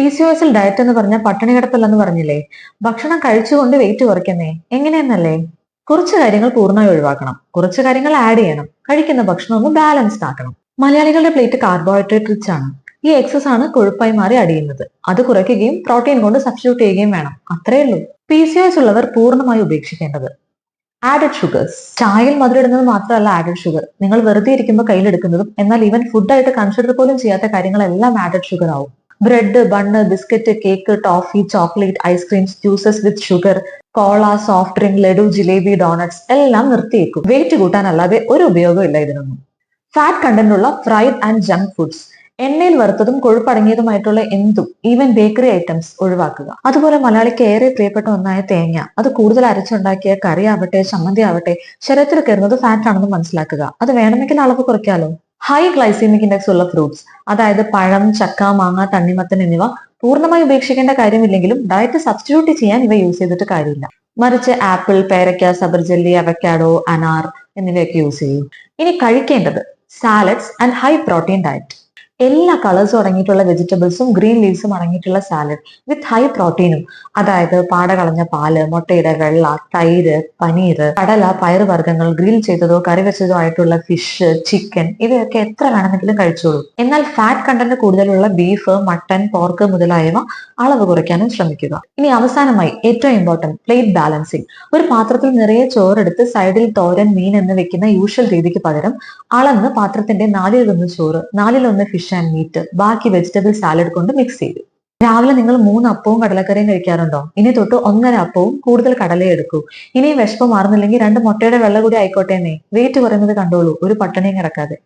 P C O എസിൽ diet എന്ന് പറഞ്ഞാൽ പട്ടിണി കിടപ്പില്ലെന്ന് പറഞ്ഞില്ലേ? ഭക്ഷണം കഴിച്ചുകൊണ്ട് വെയിറ്റ് കുറയ്ക്കുന്നേ? എങ്ങനെയെന്നല്ലേ? കുറച്ച് കാര്യങ്ങൾ പൂർണമായി ഒഴിവാക്കണം. കുറച്ച് കാര്യങ്ങൾ ആഡ് ചെയ്യണം. കഴിക്കുന്ന ഭക്ഷണം ഒന്ന് ബാലൻസ്ഡ് ആക്കണം. മലയാളികളുടെ പ്ലേറ്റ് കാർബോഹൈഡ്രേറ്റ് റിച്ച് ആണ്. ഈ എക്സസ് ആണ് കൊഴുപ്പായി മാറി അടിയുന്നത് അത് കുറയ്ക്കുകയും പ്രോട്ടീൻ കൊണ്ട് സബ്സ്റ്റിറ്റ്യൂട്ട് ചെയ്യുകയും വേണം. അത്രയേ ഉള്ളൂ. പി സി ഒ എസ് ഉള്ളവർ പൂർണമായി ഉപേക്ഷിക്കേണ്ടത് ആഡഡ് ഷുഗേഴ്സ് ചായയിൽ മധുരിടുന്നത് മാത്രമല്ല ആഡഡ് ഷുഗർ നിങ്ങൾ വെറുതെ ഇരിക്കുമ്പോൾ കയ്യിലെടുക്കുന്നതും എന്നാൽ ഈവൻ ഫുഡായിട്ട് കൺസിഡർ പോലും ചെയ്യാത്ത കാര്യങ്ങളെല്ലാം ആഡഡ് ഷുഗർ ആവും. Bread bun biscuit cake toffee chocolate ice creams juices with sugar cola soft drink laddu jalebi doughnuts എല്ലാം നിർത്തിയേക്കും. വെയിറ്റ് കൂട്ടാനല്ലാതെ ഒരു ഉപയോഗം ഇല്ല ഇതിനൊന്നും. ഫാറ്റ് കണ്ടന്റുള്ള ഫ്രൈഡ് ആൻഡ് ജങ്ക് ഫുഡ്സ്. എണ്ണയിൽ വറുത്തതും കൊഴുപ്പടങ്ങിയതുമായിട്ടുള്ള എന്തും ഈവൻ ബേക്കറി ഐറ്റംസ് ഒഴിവാക്കുക. അതുപോലെ മലയാളിക്ക് ഏറെ പ്രിയപ്പെട്ട ഒന്നായ തേങ്ങ. അത് കൂടുതൽ അരച്ചുണ്ടാക്കിയ കറി ആവട്ടെ ചമ്മന്തി ആവട്ടെ ശരീരത്തിൽ കയറുന്നത് ഫാറ്റ് ആണെന്ന് മനസ്സിലാക്കുക. അത് വേണമെങ്കിൽ അളവ് കുറയ്ക്കാലോ? ഹൈ ഗ്ലൈസീമിക് ഇൻഡെക്സ് ഉള്ള ഫ്രൂട്ട്സ് അതായത് പഴം ചക്ക മാങ്ങ തണ്ണിമത്തൻ എന്നിവ പൂർണമായി ഉപേക്ഷിക്കേണ്ട കാര്യമില്ലെങ്കിലും ഡയറ്റ് സബ്സ്റ്റിറ്റ്യൂട്ട് ചെയ്യാൻ ഇവ യൂസ് ചെയ്തിട്ട് കാര്യമില്ല. മറിച്ച് ആപ്പിൾ പേരയ്ക്ക സബർജല്ലി അവക്കാഡോ അനാർ എന്നിവയൊക്കെ യൂസ് ചെയ്യും. ഇനി കഴിക്കേണ്ടത് salads and high protein diet എല്ലാ കളേഴ്സും അടങ്ങിയിട്ടുള്ള വെജിറ്റബിൾസും ഗ്രീൻ ലീവ്സും അടങ്ങിയിട്ടുള്ള സാലഡ് വിത്ത് ഹൈ പ്രോട്ടീനും അതായത് പാട കളഞ്ഞ പാൽ മുട്ടയുടെ വെള്ള തൈര് പനീർ കടല പയറുവർഗങ്ങൾ ഗ്രിൽ ചെയ്തതോ കറി വെച്ചതോ ആയിട്ടുള്ള ഫിഷ് ചിക്കൻ ഇവയൊക്കെ എത്ര വേണമെങ്കിലും കഴിച്ചോളൂ. എന്നാൽ ഫാറ്റ് കണ്ടന്റ് കൂടുതലുള്ള ബീഫ് മട്ടൻ പോർക്ക് മുതലായവ അളവ് കുറയ്ക്കാനും ശ്രമിക്കുക. ഇനി അവസാനമായി ഏറ്റവും ഇമ്പോർട്ടന്റ് പ്ലേറ്റ് ബാലൻസിങ് ഒരു പാത്രത്തിൽ നിറയെ ചോറെടുത്ത് സൈഡിൽ തോരൻ മീൻ എന്ന് വെക്കുന്ന യൂഷ്വൽ രീതിക്ക് പകരം അളന്ന് പാത്രത്തിന്റെ നാലിൽ നാലിലൊന്ന് ചോറ് നാലിലൊന്ന് ഫിഷ് ആൻഡ് മീറ്റ് ബാക്കി വെജിറ്റബിൾ സാലഡ് കൊണ്ട് മിക്സ് ചെയ്തു. രാവിലെ നിങ്ങൾ മൂന്ന് അപ്പവും കടലക്കറിയും കഴിക്കാറുണ്ടോ? ഇനി തൊട്ട് ഒന്നര അപ്പവും കൂടുതൽ കടലയും എടുക്കൂ. ഇനിയും വിശപ്പ് മാറുന്നില്ലെങ്കിൽ രണ്ട് മുട്ടയുടെ വെള്ളം കൂടി ആയിക്കോട്ടെ എന്നേ. വെയിറ്റ് കുറയുന്നത് കണ്ടോളൂ. ഒരു പട്ടണിയും കിടക്കാതെ.